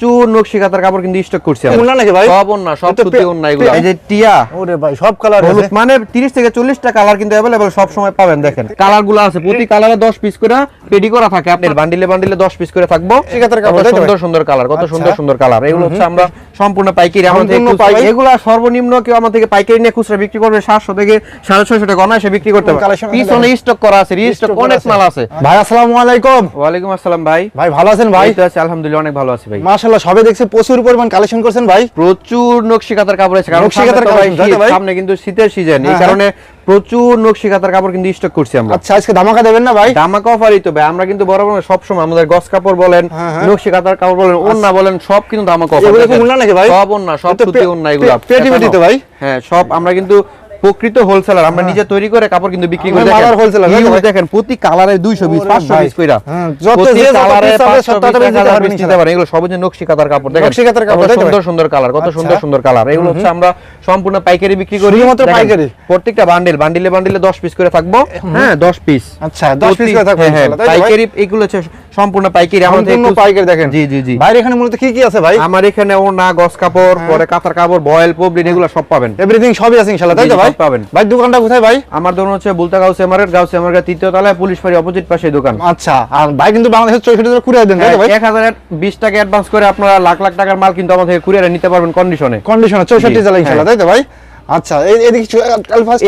প্রচুর নকশি কাতার কাপড় কিন্তু স্টক করছি আমরা। ওন্না নাকি ভাই? সব ওন্না সব এটা সুতি পে- ওন্না এগুলো পে- এই যে টিয়া ওরে ভাই সব কালার হলুদ আছে মানে 30 থেকে 40 টা কালার কিন্তু अवेलेबल সব সময় পাবেন দেখেন কালার গুলো আছে প্রতি কালারে 10 পিস করে পেডি করা থাকে আপনার বান্ডিলে বান্ডিলে 10 পিস করে থাকবো শিকাতার কাপড়, কত তাই তো ভাই? সুন্দর সুন্দর কালার কত আচ্ছা। সুন্দর সুন্দর কালার এগুলো হচ্ছে আমরা সম্পূর্ণ পাইকারি আমাদের সম্পূর্ণ খুচরা- পাইকারি? এগুলা সর্বনিম্ন কেউ আমার থেকে পাইকারি নিয়ে খুচরা বিক্রি করবে 700 থেকে 650 টাকা অনায়াসে বিক্রি করতে পারবে Collection আছে পিছনে স্টক করা আছে রিস্টক Restock করা অনেক আছে। মাল আছে ভাই আসসালামু আলাইকুম ওয়ালাইকুম আসসালাম ভাই ভাই ভালো আছেন ভাই এই তো আছি আলহামদুলিল্লাহ অনেক ভালো আছি ভাই মাশাআল্লাহ সবে দেখছি প্রচুর পরিমাণ কালেকশন করছেন ভাই প্রচুর নকশি কাতার কাপড় আছে কারণ নকশি কাতার কাপড়? সামনে কিন্তু শীতের সিজন এই হ্যাঁ, কারণে প্রচুর নকশি কাতার কাপড় কিন্তু স্টক করছি আমরা আচ্ছা আজকে ধামাকা দেবেন না ভাই জামা কাপড়ই তো ভাই আমরা কিন্তু বড় বড় সব সময় আমাদের গস কাপড় বলেন হ্যাঁ, হ্যাঁ। নকশি কাতার কাপড় বলেন ওন্না বলেন সব কিন্তু জামা কাপড় এগুলো কি। ওন্না নাকি ভাই? সব ওন্না সব সুতি ওন্না এগুলো পেটি পেটি তো ভাই? হ্যাঁ সব আমরা কিন্তু প্রকৃত হোলসেলার আমরা নিজে তৈরি করে কাপড় কিন্তু বিক্রি করে Huge ভাই? দেখেন প্রতি কালারে 200 পিস 500 পিস কইরা। হ্যাঁ, যত প্রতি যে কালারে piece হবে, 500 সব তত পিস, দিতে 1000 পারবেন পিস দিতে পারেন। এগুলো সব হচ্ছে নকশি কাতার কাপড় দেখেন। নকশি কাতার কাপড়? সুন্দর সুন্দর কালার কত আচ্ছা। সুন্দর সুন্দর কালার এগুলো হচ্ছে আমরা সম্পূর্ণ পাইকারি বিক্রি করি। শুধুমাত্র পাইকারি? প্রত্যেকটা বান্ডিল বান্ডিলে বান্ডিলে 10 পিস করে থাকব। হ্যাঁ 10 পিস আচ্ছা 10 পিস করে থাকবে হ্যাঁ, হ্যাঁ, ইনশাআল্লাহ? পাইকারি এগুলো হচ্ছে সম্পূর্ণ পাইকারি। আমাদের সম্পূর্ণ পাইকারি দেখেন। জি জি জি। ভাই এখানে মূলত কি কি আছে ভাই? আমার এখানে ওনা গস কাপড় পরে কাতার কাপড় বয়েল পবলিন এগুলো সব পাবেন। এভরিথিং সবই আছে ইনশাআল্লাহ তাই তো ভাই? সব পাবেন। ভাই দোকানটা কোথায় ভাই? আমার দোকান হচ্ছে বুলতা গাউসে মার্কেট গাউসে মার্কেট তৃতীয় তলায় পুলিশ ফাঁড়ি অপোজিট পাশে দোকান। আচ্ছা আর ভাই কিন্তু বাংলাদেশের চৌষট্টি জেলা কুড়িয়ে দেন ভাই? এক হাজার বিশ টাকা অ্যাডভান্স করে আপনারা লাখ লাখ টাকার মাল কিন্তু আমাদের কুরিয়ারে নিতে পারবেন কন্ডিশনে চৌষট্টি জেলা ইনশাআল্লাহ তাই তো ভাই? আচ্ছা এদিকে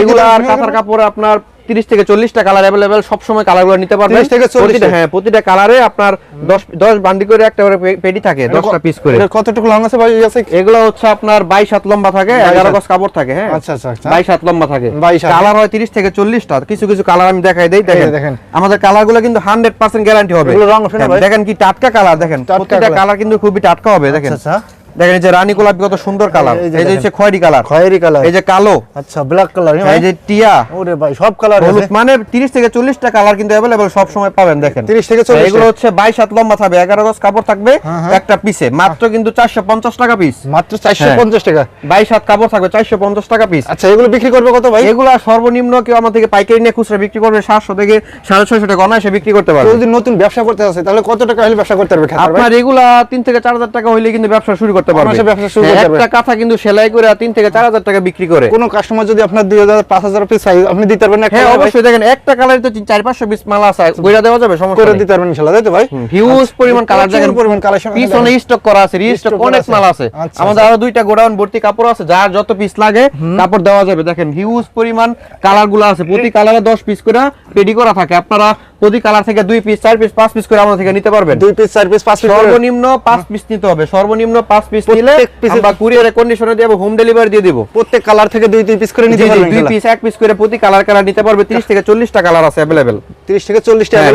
এগুলো আর কাপড় আপনার 30 থেকে 40 টা কালার अवेलेबल সব সময় কালারগুলো নিতে পারবেন 30 থেকে 40 প্রতিটা হ্যাঁ প্রতিটা কালারে আপনার 10 10 বান্ডি করে একটা করে পে- পেটি থাকে 10টা পিস করে এটার কতটুকু লং আছে ভাই এই আছে এগুলো হচ্ছে আপনার 22 হাত লম্বা থাকে 22 11 হাত। গজ কাপড় থাকে হ্যাঁ আচ্ছা, আচ্ছা, আচ্ছা। 22 হাত লম্বা থাকে 22 হাত। কালার হয় 30 থেকে 40 টা কিছু কিছু কালার আমি দেখাই দেই দেখেন দেখেন। আমাদের কালারগুলো কিন্তু 100% গ্যারান্টি হবে এগুলো রং ওঠে না হ্যাঁ, ভাই? দেখেন কি টাটকা কালার দেখেন টাটকা প্রতিটা colour। কালার কিন্তু খুবই টাটকা হবে দেখেন আচ্ছা দেখেন এই যে রানী গোলাপি কত সুন্দর কালার এই যে এই যে দেখেন। হচ্ছে খয়েরি কালার খয়েরি কালার এই যে কালো আচ্ছা ব্ল্যাক কালার এই যে টিয়া ওরে ভাই সব কালার হলুদ আছে মানে 30 থেকে 40 টা কালার কিন্তু अवेलेबल সব সময় পাবেন দেখেন 30 থেকে 40 এগুলো হচ্ছে 22 হাত লম্বা থাকবে 11 গজ কাপড় থাকবে হ্যাঁ, হ্যাঁ। একটা পিসে মাত্র কিন্তু 450 টাকা পিস মাত্র 450 টাকা 22 হাত কাপড় থাকবে 450 টাকা পিস আচ্ছা এগুলো বিক্রি করবে কত ভাই এগুলো সর্বনিম্ন কেউ আমার থেকে পাইকারি নিয়ে খুচরা বিক্রি করবে 700 থেকে 650 টাকা অনায়াসে বিক্রি করতে কেউ পারবে যদি নতুন ব্যবসা করতে আছে তাহলে কত টাকা হলে ব্যবসা করতে পারবে খাতার ভাই আপনার এগুলা 3 থেকে 4000 টাকা হইলে কিন্তু ব্যবসা শুরু করতে পারবে। অনায়াসে ব্যবসা শুরু হ্যাঁ। একটা কাঁথা কিন্তু সেলাই করে 3 থেকে 4000 টাকা বিক্রি করে। কোন কাস্টমার যদি আপনার 2000 5000 পিস চাই আপনি দিতে পারবেন একটা হ্যাঁ অবশ্যই দেখেন একটা কালারে তো 4 500 পিস মাল আছে কইরা দেওয়া যাবে সমস্যা করে দিতে পারবেন ইনশাআল্লাহ তাই তো ভাই? হিউজ পরিমাণ কালার দেখেন পরিমাণ কালেকশন পিছনে স্টক করা আছে রিস্টক অনেক মাল আছে। আচ্ছা, আমাদের আরও দুইটা গোডাউন ভর্তি কাপড় আছে যার যত পিস লাগে কাপড় দেওয়া যাবে। দেখেন হিউজ পরিমাণ কালারগুলো আছে প্রতি কালারে 10 পিস করে রেডি করা থাকে। আপনারা প্রতি কালার থেকে দুই পিস চার পিস পাঁচ পিস করে আমাদের থেকে নিতে পারবেন দুই পিস চার পিস পাঁচ পিস সর্বনিম্ন পাঁচ পিস নিতে হবে সর্বনিম্ন পাঁচ পিস নিলে প্রত্যেক piece এ- আমরা কুরিয়ারে কন্ডিশনে দিয়ে হোম ডেলিভারি দিয়ে দিব প্রত্যেক কালার থেকে দুই দুই পিস করে নিতে পারবেন দুই পিস এক পিস করে প্রতি কালার কালার নিতে পারবে 30 থেকে 40 টা কালার আছে अवेलेबल 30 থেকে 40 টা হ্যাঁ।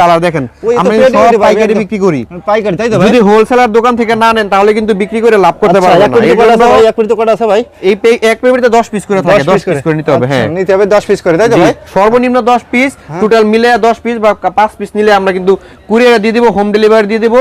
কালার দেখেন। আমরা সব পাইকারি বিক্রি করি। পাইকারি তাই তো ভাই? যদি হোলসেলার দোকান থেকে না নেন তাহলে কিন্তু বিক্রি করে লাভ করতে আচ্ছা, পারবেন না। কোটি এই এক কোটি কটা আছে ভাই? এই এক পেমেন্টে 10 পিস করে থাকে 10 পিস করে। নিতে হবে আচ্ছা, হ্যাঁ। নিতে হবে 10 পিস করে তাই তো ভাই? সর্বনিম্ন 10 পিস টোটাল মিলে 10 পিস বা 5 পিস নিলে আমরা কিন্তু কুরিয়ারে দিয়ে দিব হোম ডেলিভারি দিয়ে দিব।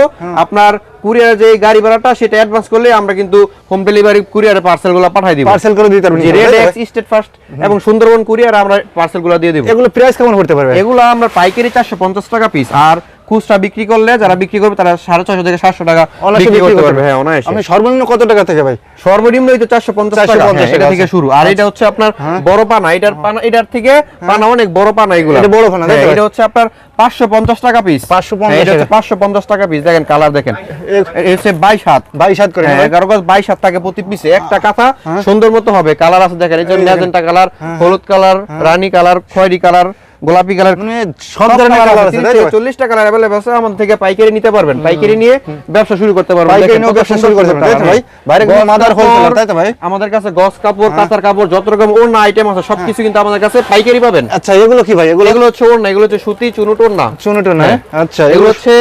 আপনার কুরিয়ারে যে গাড়ি ভাড়াটা সেটা অ্যাডভান্স করলে আমরা কিন্তু হোম ডেলিভারি কুরিয়ারে পার্সেলগুলো পাঠিয়ে দিব। পার্সেল করে দিতে পারবেন রেড এক্স স্টেট ফার্স্ট এবং সুন্দরবন কুরিয়ার আমরা পার্সেলগুলো দিয়ে দেব। এগুলো প্রাইস কেমন করতে পারবে? এগুলো আমরা পাইকারি 450 টাকা পিস আর খুচরা বিক্রি করলে যারা বিক্রি করবে তারা 650 থেকে 700 টাকা বিক্রি করতে পারবে। হ্যাঁ অনায়াসে। আপনি সর্বনিম্ন কত টাকা থেকে ভাই? সর্বনিম্ন এই তো 450 টাকা। 450 হ্যাঁ, এটা টাকা থেকে শুরু। আর এটা হচ্ছে আপনার বড় পানা। এটার পানা এটার থেকে পানা অনেক বড় পানা এগুলো। এটা বড় পানা, এটা হচ্ছে আপনার 550 টাকা পিস 550 এটা হচ্ছে টাকা। 550 টাকা পিস দেখেন কালার দেখেন। হচ্ছে 22 হাত। 22 হাত করে হ্যাঁ, ভাই? 11 গজ 22 হাত থাকে প্রতি পিসে একটা কাঁথা সুন্দর মতো হবে। কালার আছে দেখেন এই যে ম্যাজেন্টা কালার হলুদ কালার রানী কালার খয়েরি কালার গোলাপি কালার মানে সব ধরনের কালার আছে তাই তো ভাই? চল্লিশ টাকা অ্যাভেলেবল আছে আমাদের থেকে পাইকারি নিতে পারবেন পাইকারি নিয়ে ব্যবসা শুরু করতে পারবেন পাইকারি কত ব্যবসা শুরু করতে পারবেন, ভাই? বাইরে কিন্তু মাদার কাপড়, wholesaler, তাই তো ভাই? আমাদের কাছে গস কাপড় কাতার কাপড় যত রকম ওড়না আইটেম আছে সবকিছু কিন্তু আমাদের কাছে পাইকারি পাবেন আচ্ছা এগুলো কি ভাই এগুলো এগুলো হচ্ছে ওড়না এগুলো হচ্ছে সুতি চুনুট ওড়না চুনুটো না হ্যাঁ। আচ্ছা এগুলো হচ্ছে?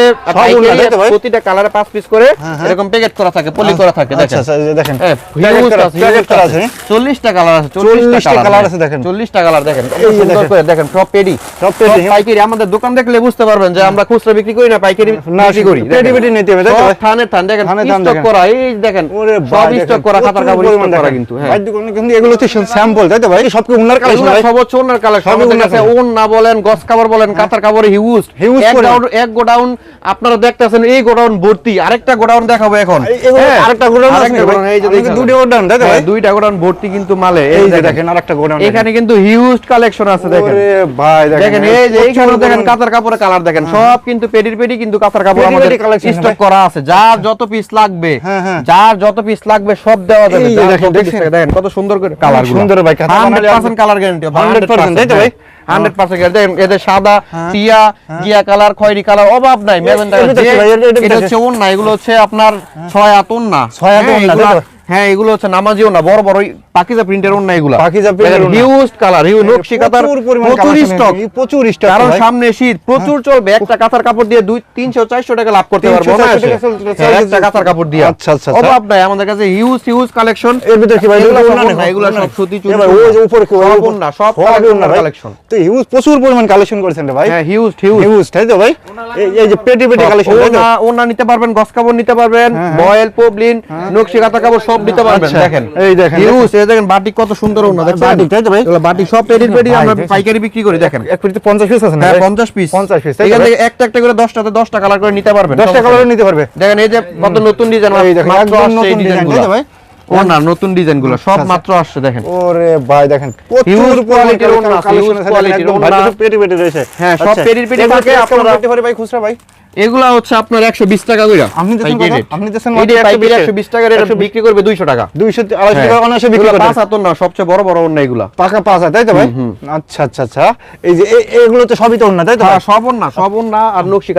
প্রতিটা কালারে পাঁচ পিস করে এরকম প্যাকেট করা থাকে পলি করা থাকে আচ্ছা দেখেন আচ্ছা যে দেখেন হ্যাঁ, huge করা- আছে, packet করা আছে। আছে। 40 টা কালার আছে 40 টা কালার আছে দেখেন। 40 টা কালার দেখেন সুন্দর করে দেখেন সব পেডি সব পেডি। পাইকারি আমাদের দোকান দেখলে বুঝতে পারবেন যে আমরা খুচরা বিক্রি করি না পাইকারি না, করি। পেডি পেডি নিতে হবে, ভাই? থানের থান দেখেন থান স্টক করা এই দেখেন সব স্টক করা খাতার কাপড় পরিমাণ করা কিন্তু হ্যাঁ। কিন্তু এগুলো হচ্ছে স্যাম্পল তাই তো ভাই? সব কি কালেকশন ভাই। সব হচ্ছে কালেকশন সবই আমাদের কাছে ওন না বলেন গস কাপড় বলেন কাতার কাপড় হিউজ Huge এক। গোডাউন আপনারা দেখতেছেন এই গোডাউন ভর্তি। আরেকটা গোডাউন দেখাবো এখন। হ্যাঁ, আরেকটা গোডাউন এই যে দুটো গোডাউন, তাই তো হ্যাঁ, ভাই? দুইটা গোডাউন ভর্তি কিন্তু মালে এই দেখেন। আরেকটা গোডাউন এখানে কিন্তু হিউজ কালেকশন আছে দেখেন। দেখেন এই যে এইখানে দেখেন কাতার কাপড়ের কালার দেখেন। সব কিন্তু পেডির পেডি কিন্তু কাতার কাপড় আমাদের স্টক করা আছে। যার যত পিস লাগবে হ্যাঁ, হ্যাঁ। যার যত পিস লাগবে সব দেওয়া যাবে। এই যে যার দেখেন, যত piece দেখছেন? লাগে, দেখেন কত সুন্দর করে কালার সুন্দর ভাই, 100% কালার গ্যারান্টি 100% তাই তো ভাই? 100% দেখেন এদের সাদা টিয়া গিয়া কালার খয়েরি কালার অভাব নাই। এটা? হচ্ছে এগুলো হচ্ছে আপনার ছয় আতন না ছয়? হ্যাঁ এগুলো হচ্ছে নামাজিও না বড় বড় পাকিজা প্রিন্টের ওন্না এগুলো। পাকিজা ওড়না। হিউজ কালার হিউজ নকশি কাতার প্রচুর স্টক এই প্রচুর স্টক কারণ সামনে শীত প্রচুর চলবে একটা কাতার কাপড় দিয়ে দুই তিনশো চারশো টাকা লাভ করতে 300, পারব 400 টাকা চলতে হ্যাঁ, একটা কাতার কাপড় দিয়ে। আচ্ছা, আচ্ছা, আচ্ছা। অভাব নাই আমাদের কাছে হিউজ হিউজ কালেকশন এর ভিতরে কি ভাই এগুলো সব সুতি ভাই, ওই যে উপরে কি- ওই সব উপরে- সব ওড়না তো হিউজ প্রচুর পরিমাণ কালেকশন করেছেন রে ভাই। হ্যাঁ হিউজ হিউজ হিউজ তাই তো ভাই? এই- যে পেটি পেটি কালেকশন তো? ওনা ওনা নিতে পারবেন গস কাপড় নিতে পারবেন বয়েল পবলিন নকশি কাতা কাপড় সব নিতে পারবেন আচ্ছা, দেখেন। এই দেখেন, হিউজ এই দেখেন বাটিক কত সুন্দর ওনা দেখছেন? বাটিক, তাই তো ভাই? এগুলো বাটিক সব পেডি আমরা পাইকারি বিক্রি করি দেখেন। এক পেটিতে 50 পিস আছে না হ্যাঁ 50 পিস 50 piece, তাই তো এখান থেকে একটা একটা করে 10টাতে 10টা কালার করে নিতে পারবেন। 10 টাকা করে নিতে পারবে। দেখেন এই যে কত নতুন ডিজাইন এই দেখেন, একদম নতুন design, তাই তো ভাই? ও না নতুন ডিজাইনগুলো সব মাত্র আসছে দেখেন। ওরে ভাই দেখেন প্রচুর পরিমাণ আছে, পেটি পেটি রয়েছে। হ্যাঁ, সব আচ্ছা, পেটির পেটি থাকে, আপনারা- ভাই খুচরা ভাই? এগুলা হচ্ছে আপনার 120 টাকা কইরা। আপনি আপনি দিচ্ছেন এই যে মাত্র 120 120 টাকা 120 বিক্রি করবে 200 টাকা। 200 250 টাকা অনায়াসে বিক্রি এগুলো করে। পাঁচ না সবচেয়ে বড় বড় ওন্না এগুলা। পাকা পাঁচ হাত, তাই তো ভাই? আচ্ছা আচ্ছা আচ্ছা। এই যে এগুলো তো সবই তো ওড়না তাই তো? হ্যাঁ, সব ওন্না সব ওন্না আর নকশি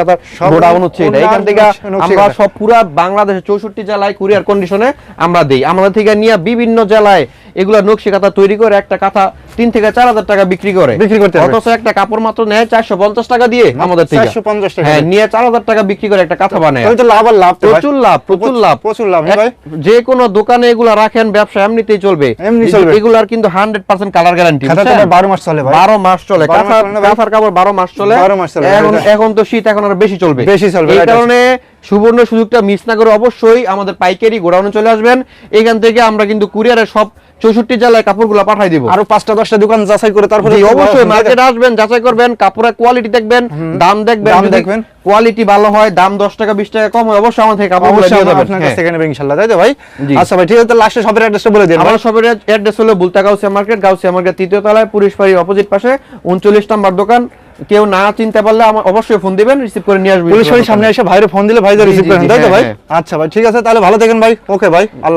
গোডাউন হচ্ছে এটা। এখান থেকে আমরা সব পুরা বাংলাদেশের 64 জেলায় কুরিয়ার কন্ডিশনে আমরা দেই। আমাদের থেকে নিয়ে বিভিন্ন জেলায় এগুলা নকশি কাঁথা তৈরি করে একটা কাঁথা তিন থেকে চার হাজার টাকা বিক্রি করে। বিক্রি করতে অথচ একটা কাপড় মাত্র নেয় চারশো পঞ্চাশ টাকা দিয়ে আমাদের থেকে। 450 টাকা হ্যাঁ নিয়ে চার হাজার টাকা বিক্রি করে একটা কাঁথা বানায়। লাভ আর লাভ প্রচুর লাভ প্রচুর লাভ। প্রচুর লাভ হ্যাঁ যে কোনো দোকানে এগুলা রাখেন ব্যবসা এমনিতেই চলবে। এগুলার কিন্তু হান্ড্রেড পার্সেন্ট কালার গ্যারান্টি 12 মাস চলে বারো মাস চলে। কাঁথার কাপড় বারো মাস চলে। 12 মাস চলে, এখন এখন তো শীত এখন আর বেশি চলবে। বেশি চলবে, এই কারণে সুবর্ণ সুযোগটা মিস না করে অবশ্যই আমাদের পাইকারি গোডাউনে চলে আসবেন। এখান থেকে আমরা কিন্তু কুরিয়ারে সব চৌষট্টি জেলায় কাপড়গুলো পাঠাই দিব। আরও পাঁচটা দশটা দোকান যাচাই করে তারপরে অবশ্যই মার্কেটে আসবেন যাচাই করবেন কাপড়ের কোয়ালিটি দেখবেন দাম দেখবেন দাম দেখবেন। কোয়ালিটি ভালো হয় দাম দশ টাকা বিশ টাকা কম হয় অবশ্যই আমার থেকে কাপড়গুলো অবশ্যই আপনার হ্যাঁ। কাছ থেকে নেবেন ইনশাআল্লাহ তাই তো ভাই? আচ্ছা ভাই ঠিক আছে তো লাস্টে সবের অ্যাড্রেসটা বলে দিন ভাই। আমার সবের অ্যাড্রেস হলো বুলতা গাউসিয়া মার্কেট গাউসিয়া মার্কেট তৃতীয় তলায় পুলিশ অপোজিট পাশে উনচল্লিশ নাম্বার দোকান। কেউ না চিনতে পারলে আমার অবশ্যই ফোন দিবেন রিসিভ করে নিয়ে আসবেন। পুলিশ বাড়ির সামনে এসে ভাইরে ফোন দিলে ভাই রিসিভ করেন তাই তো হ্যাঁ, ভাই? হ্যাঁ। আচ্ছা ভাই ঠিক আছে তাহলে ভালো থাকেন ভাই। ওকে ভাই আল্লাহ